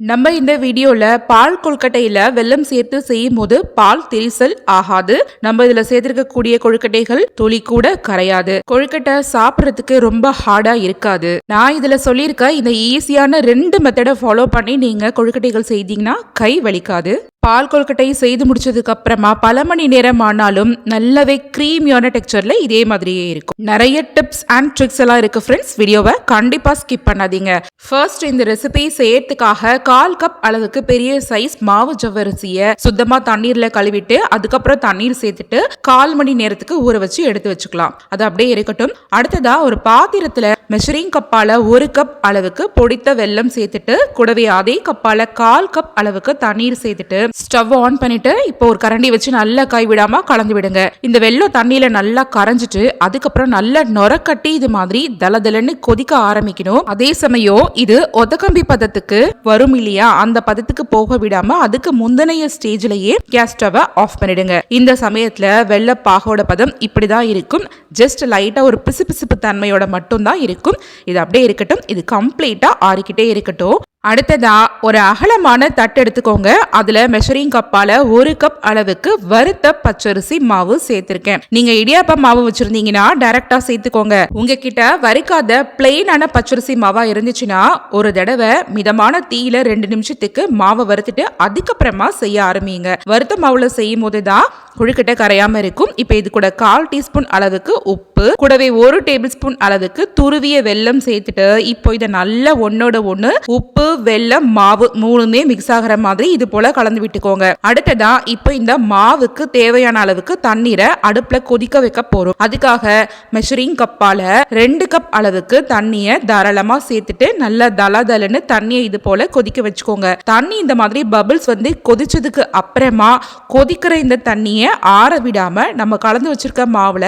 நம்ம இந்த வீடியோவில் பால் கொழுக்கட்டையில் வெல்லம் சேர்த்து செய்யும் போது பால் திரிசல் ஆகாது. நம்ம இதில் சேர்த்திருக்கக்கூடிய கொழுக்கட்டைகள் துளி கூட கரையாது. கொழுக்கட்டை சாப்பிட்றதுக்கு ரொம்ப ஹார்டாக இருக்காது. நான் இதில் சொல்லியிருக்க இந்த ஈஸியான ரெண்டு மெத்தடை ஃபாலோ பண்ணி நீங்கள் கொழுக்கட்டைகள் செய்தீங்கன்னா கை வலிக்காது. பால் கொல்கட்டை செய்து முடிச்சதுக்கு அப்புறமா பல மணி நேரம் ஆனாலும் நல்லாவே க்ரீமியான டெக்ஸ்சர்ல இதே மாதிரியே இருக்கும். நிறைய டிப்ஸ் அண்ட் ட்ரிக்ஸ் எல்லாம் இருக்கு ஃப்ரெண்ட்ஸ் வீடியோவை கண்டிப்பா ஸ்கிப் பண்ணாதீங்க. ஃபர்ஸ்ட் இந்த ரெசிபி செய்யறதுக்காக கால் கப் அளவுக்கு பெரிய சைஸ் மாவு ஜவ்வரிசியை சுத்தமா தண்ணீர்ல கழுவிட்டு அதுக்கப்புறம் தண்ணீர் சேர்த்துட்டு கால் மணி நேரத்துக்கு ஊற வச்சு எடுத்து வச்சுக்கலாம். அது அப்படியே இருக்கட்டும். அடுத்ததா ஒரு பாத்திரத்துல மெஷரிங் கப்பால ஒரு கப் அளவுக்கு பொடித்த வெல்லம் சேர்த்துட்டு கூடவே அதே கப்பால கால் கப் அளவுக்கு தண்ணீர் சேர்த்துட்டு ஸ்டவ் ஆன் பண்ணிட்டு இப்போ ஒரு கரண்டி வச்சு நல்லா காய் விடாம கலந்து விடுங்க. இந்த வெள்ளம் தண்ணியில நல்லா கரைஞ்சிட்டு அதுக்கப்புறம் நல்லா நொரக்கட்டி இது மாதிரி தலதலன்னு கொதிக்க ஆரம்பிக்கணும். அதே சமயம் இது ஒதக்கம்பி பதத்துக்கு வரும் இல்லையா? அந்த பதத்துக்கு போக விடாம அதுக்கு முந்தனைய ஸ்டேஜ்லயே கேஸ் ஸ்டவ் ஆஃப் பண்ணிடுங்க. இந்த சமயத்துல வெள்ளை பாகோட பதம் இப்படிதான் இருக்கும். ஜஸ்ட் லைட்டா ஒரு பிசுபிசுப்பு தன்மையோட மட்டும்தான் இருக்கும். இது அப்படியே இருக்கட்டும். இது கம்ப்ளீட்டா ஆறிக்கிட்டே இருக்கட்டும். அடுத்ததா ஒரு அகலமான தட்டு எடுத்துக்கோங்க. அதுல மெஷரிங் கப்பால ஒரு கப் அளவுக்கு வறுத்த பச்சரிசி மாவு சேர்த்திருக்கேன். நீங்க இடியாப்ப மாவு வச்சிருந்தீங்கன்னா டைரக்டா சேர்த்துக்கோங்க. உங்ககிட்ட வறுக்காத பிளெயினான பச்சரிசி மாவா இருந்துச்சுன்னா ஒரு தடவை மிதமான தீயில ரெண்டு நிமிஷத்துக்கு மாவை வறுத்துட்டு அதுக்கப்புறமா செய்ய ஆரம்பிங்க. வறுத்த மாவுல செய்யும் போது தான் கொழுக்கட்டை கரையாம இருக்கும். இப்போ இது கூட கால் டீஸ்பூன் அளவுக்கு உப்பு கூடவே ஒரு டேபிள் ஸ்பூன் அளவுக்கு துருவிய வெல்லம் சேர்த்துட்டு இப்போ இதை நல்லா ஒன்னோட ஒன்று உப்பு வெல்லம் மாவு மூணுமே மிக்ஸ் ஆகிற மாதிரி இது போல கலந்து விட்டுக்கோங்க. அடுத்ததா இப்போ இந்த மாவுக்கு தேவையான அளவுக்கு தண்ணீரை அடுப்புல கொதிக்க வைக்க போறோம். அதுக்காக மெஷரிங் கப்பால ரெண்டு கப் அளவுக்கு தண்ணியை தாராளமா சேர்த்துட்டு நல்லா தலதலன்னு தண்ணியை இது போல கொதிக்க வச்சுக்கோங்க. தண்ணி இந்த மாதிரி பபிள்ஸ் வந்து கொதிச்சதுக்கு அப்புறமா கொதிக்கிற இந்த தண்ணியை ஆற விடாம நம்ம கலந்து வச்சிருக்க மாவுல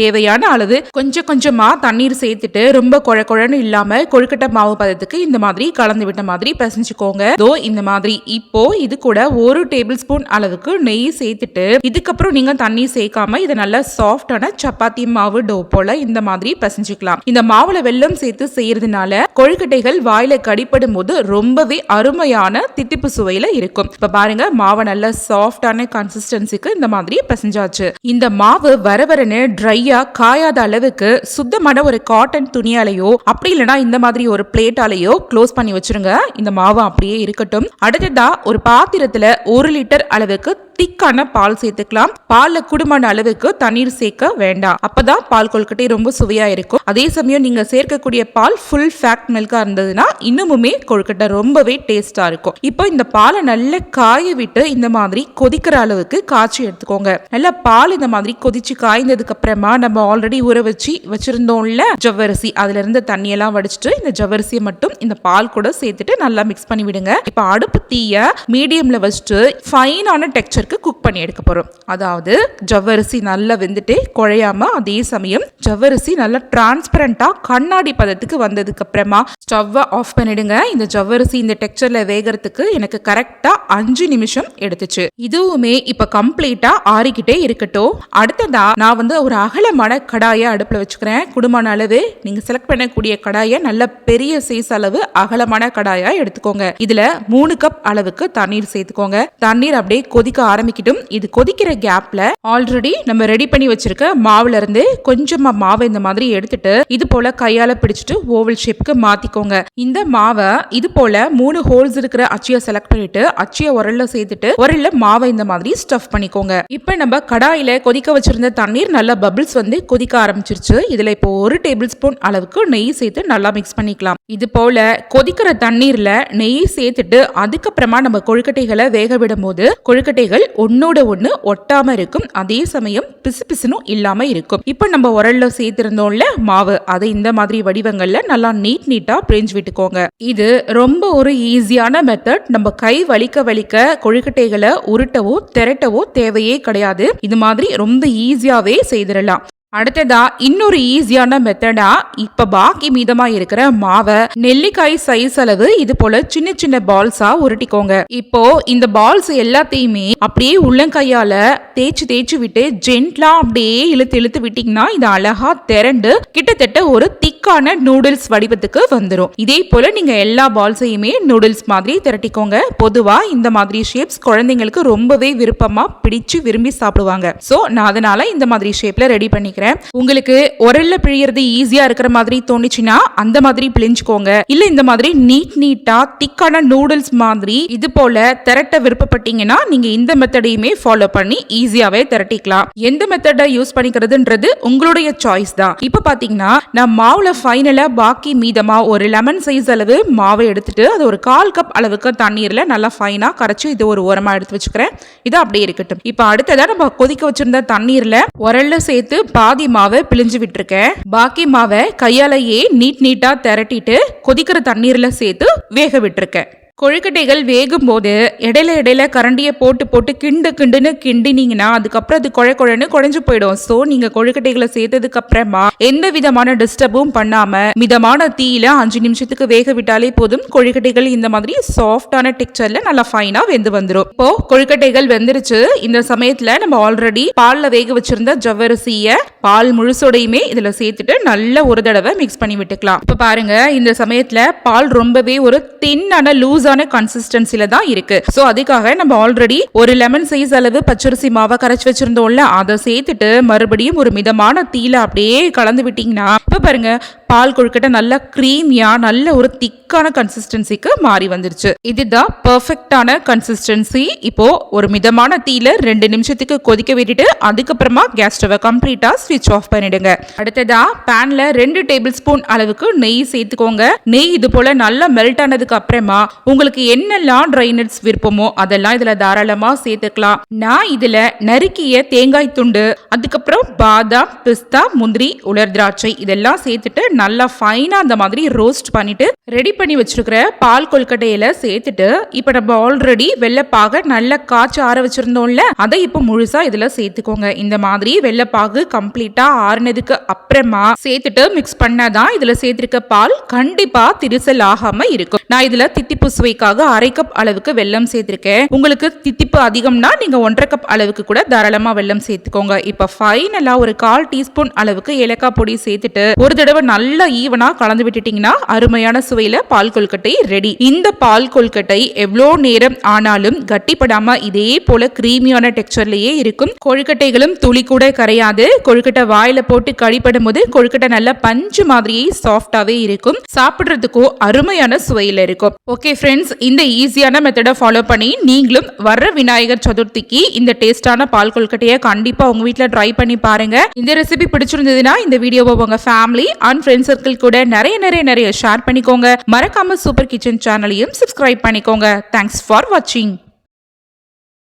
தேவையான அளவு கொஞ்சம் கொஞ்சமா தண்ணீர் சேர்த்துட்டு ரொம்ப குழ குழன்னு இல்லாம கொழுக்கட்டை மாவு பதத்துக்கு இந்த மாதிரி கலந்து விட்ட மாதிரி பிசைஞ்சுக்கோங்க. தோ இந்த மாதிரி. இப்போ இது கூட ஒரு டேபிள் ஸ்பூன் அளவுக்கு நெய் சேர்த்துட்டு இதுக்கப்புறம் நீங்க தண்ணி சேர்க்காம இதை நல்லா சாஃப்டான சப்பாத்தி மாவு டோ போல இந்த மாதிரி பிசைஞ்சுக்கலாம். இந்த மாவுல வெல்லம் சேர்த்து செய்யறதுனால கொழுக்கட்டைகள் வாயில கடிப்படும் போது ரொம்பவே அருமையான தித்திப்பு சுவையில இருக்கும். இப்ப பாருங்க மாவை நல்ல சாஃப்டான கன்சிஸ்டன்சிக்கு இந்த மாதிரி பிசைஞ்சாச்சு. இந்த மாவு வர வரன்னு ட்ரை ட்ரையா காயாத அளவுக்கு சுத்தமான ஒரு காட்டன் துணியாலேயோ அப்படி இல்லைன்னா இந்த மாதிரி ஒரு பிளேட்டாலேயோ க்ளோஸ் பண்ணி வச்சிருங்க. இந்த மாவு அப்படியே இருக்கட்டும். அடுத்ததா ஒரு பாத்திரத்துல ஒரு லிட்டர் அளவுக்கு திக்கான பால் சேர்த்துக்கலாம். பால்ல குடும்பமான அளவுக்கு தண்ணீர் சேர்க்க வேண்டாம். அப்பதான் பால் கொழுக்கட்டை ரொம்ப சுவையா இருக்கும். அதே சமயம் நீங்க சேர்க்கக்கூடிய பால் ஃபுல் ஃபேக்ட் மில்கா இருந்ததுன்னா இன்னமுமே கொழுக்கட்டை ரொம்பவே டேஸ்டா இருக்கும். இப்போ இந்த பாலை நல்லா காய விட்டு இந்த மாதிரி கொதிக்கிற அளவுக்கு காய்ச்சி எடுத்துக்கோங்க. நல்லா பால் இந்த மாதிரி கொதிச்சு காய்ந்ததுக்கு அப்புறமா நம்ம ஆல்ரெடி ஊற வச்சு வச்சிருந்தோம்ல ஜவ்வரிசி. அதுல இருந்து தண்ணியெல்லாம் வடிச்சிட்டு இந்த ஜவ்வரிசியை மட்டும் இந்த பால் கூட சேர்த்துட்டு நல்லா மிக்ஸ் பண்ணி விடுங்க இப்போ அடுப்பு தீய மீடியம்ல வச்சுட்டு ஃபைனான டெக்ஸ்டர் டெக்ஸ்சருக்கு குக் பண்ணி எடுக்க போகிறோம் அதாவது ஜவ்வரிசி நல்லா வெந்துட்டு குழையாமல் அதே சமயம் ஜவ்வரிசி நல்லா டிரான்ஸ்பரண்ட்டாக கண்ணாடி பதத்துக்கு வந்ததுக்கு அப்புறமா ஸ்டவ்வை ஆஃப் பண்ணிடுங்க. இந்த ஜவ்வரிசி இந்த டெக்ஸ்டரில் வேகிறதுக்கு எனக்கு கரெக்டாக அஞ்சு நிமிஷம் எடுத்துச்சு. இதுவுமே இப்ப கம்ப்ளீட்டா ஆறிக்கிட்டே இருக்கட்டும். அடுத்ததா நான் வந்து ஒரு அகலமான கடாயை அடுப்பில் வச்சுக்கிறேன். குடும்பமான அளவு நீங்கள் செலக்ட் பண்ணக்கூடிய கடாயை நல்ல பெரிய சைஸ் அளவு அகலமான கடாயாக எடுத்துக்கோங்க. இதில் மூணு கப் அளவுக்கு தண்ணீர் சேர்த்துக்கோங்க. தண்ணீர் அப்படியே கொதிக்க ஆரம்பிக்கட்டும். இது கொதிக்கிற கேப்ல ஆல்ரெடி நம்ம ரெடி பண்ணி வச்சிருக்க மாவுல இருந்து கொஞ்சமா மாவை இந்த மாதிரி எடுத்துட்டு இது போல கையால பிடிச்சிட்டு ஓவல் ஷேப்புக்கு மாத்திக்கோங்க. இந்த மாவை இது போல மூணு ஹோல்ஸ் இருக்கிற அச்சியை செலக்ட் பண்ணிட்டு அச்சியை உரல்ல சேர்த்துட்டு உரல்ல மாவை இந்த மாதிரி ஸ்டஃப் பண்ணிக்கோங்க. இப்போ நம்ம கடாயில கொதிக்க வச்சிருந்த தண்ணீர் நல்லா பபிள்ஸ் வந்து கொதிக்க ஆரம்பிச்சிருச்சு. இதுல இப்போ ஒரு டேபிள் ஸ்பூன் அளவுக்கு நெய் சேர்த்து நல்லா மிக்ஸ் பண்ணிக்கலாம். இது போல கொதிக்கிற தண்ணீர்ல நெய் சேர்த்துட்டு அதுக்கப்புறமா நம்ம கொழுக்கட்டைகளை வேக விடும் போது கொழுக்கட்டைகள் ஒன்னோட ஒன்று ஒட்டாம இருக்கும். அதே சமயம் பிசு பிசுனும் இருக்கும். இப்போ நம்ம உரல்ல சேர்த்திருந்தோம்ல மாவு அதை இந்த மாதிரி வடிவங்கள்ல நல்லா நீட் நீட்டா பிரிஞ்சு விட்டுக்கோங்க. இது ரொம்ப ஒரு ஈஸியான மெத்தட் நம்ம கை வலிக்க வலிக்க கொழுக்கட்டைகளை உருட்டவோ திரட்டவோ தேவையே கிடையாது. இது மாதிரி ரொம்ப ஈஸியாவே செய்திடலாம். அடுத்ததா இன்னொரு ஈஸியான மெத்தடா இப்ப பாக்கி மீதமா இருக்கிற மாவை நெல்லிக்காய் சைஸ் அளவு இது போல சின்ன சின்ன பால்ஸா உருட்டிக்கோங்க. இப்போ இந்த பால்ஸ் எல்லாத்தையுமே அப்படியே உள்ளங்கையால தேய்ச்சி தேய்ச்சி விட்டு ஜென்ட்லா அப்படியே இழுத்து இழுத்து விட்டீங்கன்னா இது அழகா திரண்டு கிட்டத்தட்ட ஒரு திக்கான நூடுல்ஸ் வடிவத்துக்கு வந்துடும் இதே போல நீங்க எல்லா பால்ஸையுமே நூடுல்ஸ் மாதிரி திரட்டிக்கோங்க. பொதுவா இந்த மாதிரி ஷேப்ஸ் குழந்தைங்களுக்கு ரொம்பவே விருப்பமா பிடிச்சு விரும்பி சாப்பிடுவாங்க. சோ நான் அதனால இந்த மாதிரி ஷேப்ல ரெடி பண்ணிக்கிறேன். உங்களுக்கு உரல்ல பிழியறது ஈஸியா இருக்கிற மாதிரி தோணுச்சுன்னா அந்த மாதிரி பிழிஞ்சுக்கோங்க. இல்ல இந்த மாதிரி நீட் நீட்டா திக்கான நூடுல்ஸ் மாதிரி இது போல திரட்ட விருப்பப்பட்டீங்கன்னா நீங்க இந்த மெத்தடையுமே ஃபாலோ பண்ணி ஈஸியாவே திரட்டிக்கலாம். எந்த மெத்தடை யூஸ் பண்ணிக்கிறதுன்றது உங்களுடைய சாய்ஸ் தான். இப்ப பாத்தீங்கன்னா நான் மாவுல ஃபைனலா பாக்கி மீதமா ஒரு லெமன் சைஸ் அளவு மாவை எடுத்துட்டு அது ஒரு கால் கப் அளவுக்கு தண்ணீர்ல நல்லா ஃபைனா கரைச்சு இது ஒரு ஓரமா எடுத்து வச்சுக்கிறேன். இது அப்படியே இருக்கட்டும். இப்ப அடுத்ததான் நம்ம கொதிக்க வச்சிருந்த தண்ணீர்ல உரல்ல சேர்த்து பாதி மாவை பிழிஞ்சு விட்டுருக்கேன் பாக்கி மாவை கையாலேயே நீட் நீட்டா திரட்டிட்டு கொதிக்கிற தண்ணீர்ல சேர்த்து வேக விட்டுருக்கேன் கொழுக்கட்டைகள் வேகும் போது இடையில இடையில கரண்டியை போட்டு போட்டு கிண்டு கிண்டுன்னு கிண்டினீங்கன்னா அதுக்கப்புறம் அது குழ குழன்னு குழஞ்சு போயிடும். ஸோ நீங்க கொழுக்கட்டைகளை சேர்த்ததுக்கு அப்புறமா எந்த விதமான டிஸ்டர்பும் பண்ணாம மிதமான தீயில அஞ்சு நிமிஷத்துக்கு வேக விட்டாலே போதும். கொழுக்கட்டைகள் இந்த மாதிரி சாஃப்டான டெக்ஸ்டர்ல நல்லா ஃபைனா வெந்து வந்துடும் இப்போ கொழுக்கட்டைகள் வெந்துருச்சு. இந்த சமயத்துல நம்ம ஆல்ரெடி பால்ல வேக வச்சிருந்த ஜவ்வரிசிய பால் முழுசோடையுமே இதுல சேர்த்துட்டு நல்ல ஒரு தடவை மிக்ஸ் பண்ணி விட்டுக்கலாம். இப்ப பாருங்க இந்த சமயத்துல பால் ரொம்பவே ஒரு தின்னான லூஸ் லூஸான கன்சிஸ்டன்சில தான் இருக்கு. ஸோ அதுக்காக நம்ம ஆல்ரெடி ஒரு லெமன் சைஸ் அளவு பச்சரிசி மாவை கரைச்சி வச்சிருந்தோம்ல அதை சேர்த்துட்டு மறுபடியும் ஒரு மிதமான தீல அப்படியே கலந்து விட்டீங்கன்னா இப்ப பாருங்க பால் கொழுக்கட்டை நல்ல க்ரீமியாக நல்ல ஒரு திக்கான கன்சிஸ்டன்சிக்கு மாறி வந்துருச்சு. இதுதான் பர்ஃபெக்டான கன்சிஸ்டன்சி இப்போ ஒரு மிதமான தீயில் ரெண்டு நிமிஷத்துக்கு கொதிக்க விட்டுட்டு அதுக்கப்புறமா கேஸ் ஸ்டவை கம்ப்ளீட்டா ஸ்விட்ச் ஆஃப் பண்ணிடுங்க. அடுத்ததா பேன்ல ரெண்டு டேபிள் ஸ்பூன் அளவுக்கு நெய் சேர்த்துக்கோங்க. நெய் இது போல நல்லா மெல்ட் ஆனதுக்கு அப்புறமா உங்களுக்கு என்னெல்லாம் ட்ரை நட்ஸ் விருப்பமோ அதெல்லாம் இதுல தாராளமா சேர்த்துக்கலாம். நான் இதுல நறுக்கிய தேங்காய் துண்டு அதுக்கப்புறம் பாதாம் பிஸ்தா முந்திரி உலர் திராட்சை இதெல்லாம் சேர்த்துட்டு நல்லா ஃபைனா அந்த மாதிரி ரோஸ்ட் பண்ணிட்டு ரெடி பண்ணி வச்சிருக்கிற பால் கொல்கட்டையில சேர்த்துட்டு இப்ப நம்ம ஆல்ரெடி வெள்ளைப்பாக நல்லா காய்ச்சி ஆற வச்சிருந்தோம்ல அதை இப்போ முழுசா இதுல சேர்த்துக்கோங்க. இந்த மாதிரி வெள்ளைப்பாகு கம்ப்ளீட்டா ஆறுனதுக்கு அப்புறமா சேர்த்துட்டு மிக்ஸ் பண்ணாதான் இதுல சேர்த்திருக்க பால் கண்டிப்பா திரிசல் ஆகாம இருக்கும். நான் இதுல தித்திப்பு சுவைக்காக அரை கப் அளவுக்கு வெள்ளம் சேர்த்திருக்கேன். உங்களுக்கு தித்திப்பு அதிகம்னா நீங்க ஒன்றரை கப் அளவுக்கு கூட தாராளமா வெள்ளம் சேர்த்துக்கோங்க. இப்போ ஃபைனலா ஒரு கால் டீஸ்பூன் அளவுக்கு ஏலக்காய் பொடி சேர்த்துட்டு ஒரு தடவை நல்லா ஈவனா கலந்து விட்டுட்டீங்கன்னா அருமையான சுவையில பால் கொல்கட்டை ரெடி இந்த பால் கொல்கட்டை எவ்வளோ நேரம் ஆனாலும் கட்டிப்படாம இதே போல கிரீமியான டெக்ஸ்சர்லயே இருக்கும். கொழுக்கட்டைகளும் துளி கூட கரையாது. கொழுக்கட்டை வாயில போட்டு கழிப்படும் போது கொழுக்கட்டை நல்லா பஞ்சு மாதிரியே சாஃப்டாவே இருக்கும். சாப்பிடுறதுக்கும் அருமையான சுவையில இருக்கும். ஓகே ஃப்ரெண்ட்ஸ் இந்த ஈஸியான மெத்தடை ஃபாலோ பண்ணி நீங்களும் வர்ற விநாயகர் சதுர்த்திக்கு இந்த டேஸ்டான பால் கொல்கட்டையை கண்டிப்பா உங்க வீட்டில் ட்ரை பண்ணி பாருங்க. இந்த ரெசிபி பிடிச்சிருந்ததுன்னா இந்த வீடியோவை உங்க ஃபேமிலி அண்ட் ஃப்ரெண்ட் சர்க்கிள் கூட நிறைய நிறைய நிறைய ஷேர் பண்ணிக்கோங்க. மறக்காம சூப்பர் கிச்சன் சேனலையும் சப்ஸ்கிரைப் பண்ணிக்கோங்க. தேங்க்ஸ் ஃபார் வாட்சிங்